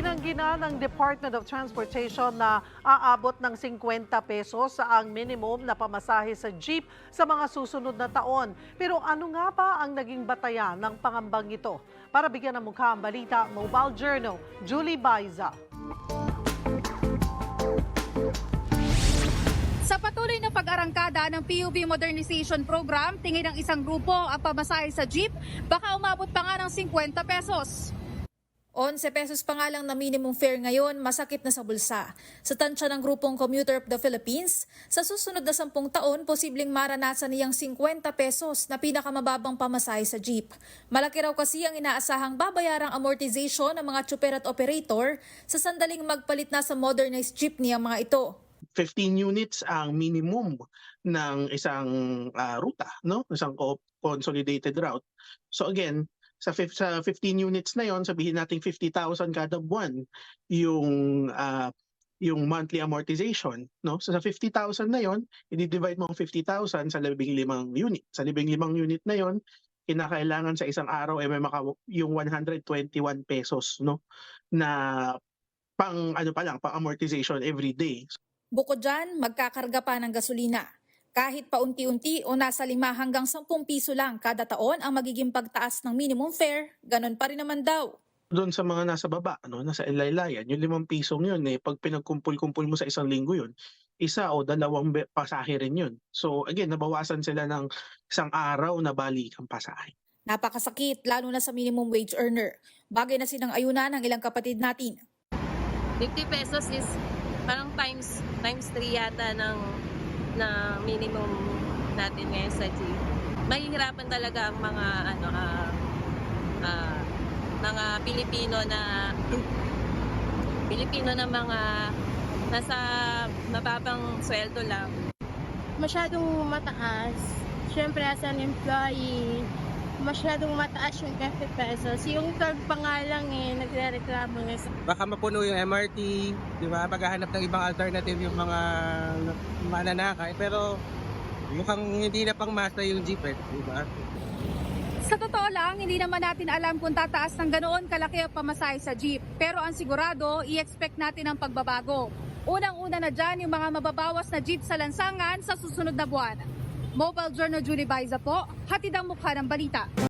Itinanggi na ng Department of Transportation na aabot ng 50 pesos sa ang minimum na pamasahe sa jeep sa mga susunod na taon. Pero ano nga ba ang naging batayan ng pangambang ito? Para bigyan ng mukha ang balita, Mobile Journal, Julie Baiza. Sa patuloy na pag-arangkada ng PUV Modernization Program, tingin ng isang grupo ang pamasahe sa jeep, baka umabot pa nga ng 50 pesos. 11 pesos pa nga lang na minimum fare ngayon, masakit na sa bulsa. Sa tansya ng grupong Commuter of the Philippines, sa susunod na 10 taon, posibleng maranasan niyang 50 pesos na pinakamababang pamasahe sa jeep. Malaki raw kasi ang inaasahang babayarang amortization ng mga tsuper at operator sa sandaling magpalit na sa modernized jeepney ang mga ito. 15 units ang minimum ng isang ah, ruta, no? Isang co- consolidated route. So again, sa, sa 15 units na yon, sabihin natin 50,000 kada buwan yung ah, yung monthly amortization, no? So sa 50,000 na yon, i-divide mo ang 50,000 sa 15 unit. Sa 15 unit na yon, kinakailangan sa isang araw ay may maka yung 121 pesos, no? Na pang ano pa lang, pang amortization every day. Bukod dyan, magkakarga pa ng gasolina. Kahit paunti-unti o nasa 5 hanggang 10 piso lang kada taon ang magiging pagtaas ng minimum fare, ganun pa rin naman daw. doon sa mga nasa baba, ano, nasa ilaylayan, yung limang pisong yun, eh, pag pinagkumpul-kumpul mo sa isang linggo yun, isa o dalawang pasahe rin yun. So again, nabawasan sila ng isang araw na balikang pasahe. Napakasakit lalo na sa minimum wage earner. Bagay na sinang ayunan ng ilang kapatid natin. 50 pesos is parang times times 3 yata ng na minimum natin ngayon sa jeep. Mahihirapan talaga ang mga ano ah, ah, mga Pilipino na Pilipino na mga nasa mababang sweldo lang. masyadong mataas. Siyempre, as an employee, masyadong mataas yung 50 pesos. Yung third pa nga lang eh, nagre-reklamo nga sa baka mapuno yung MRT, di ba? Maghahanap ng ibang alternative yung mga mananakay. Pero mukhang hindi na pang masa yung jeep eh, di ba? Sa totoo lang, hindi naman natin alam kung tataas ng ganoon kalaki ang pamasahe sa jeep. Pero ang sigurado, i-expect natin ang pagbabago. Unang-una na dyan yung mga mababawas na jeep sa lansangan sa susunod na buwan. Mobile Journal Julie Baiza po, hatid ang mukha ng balita.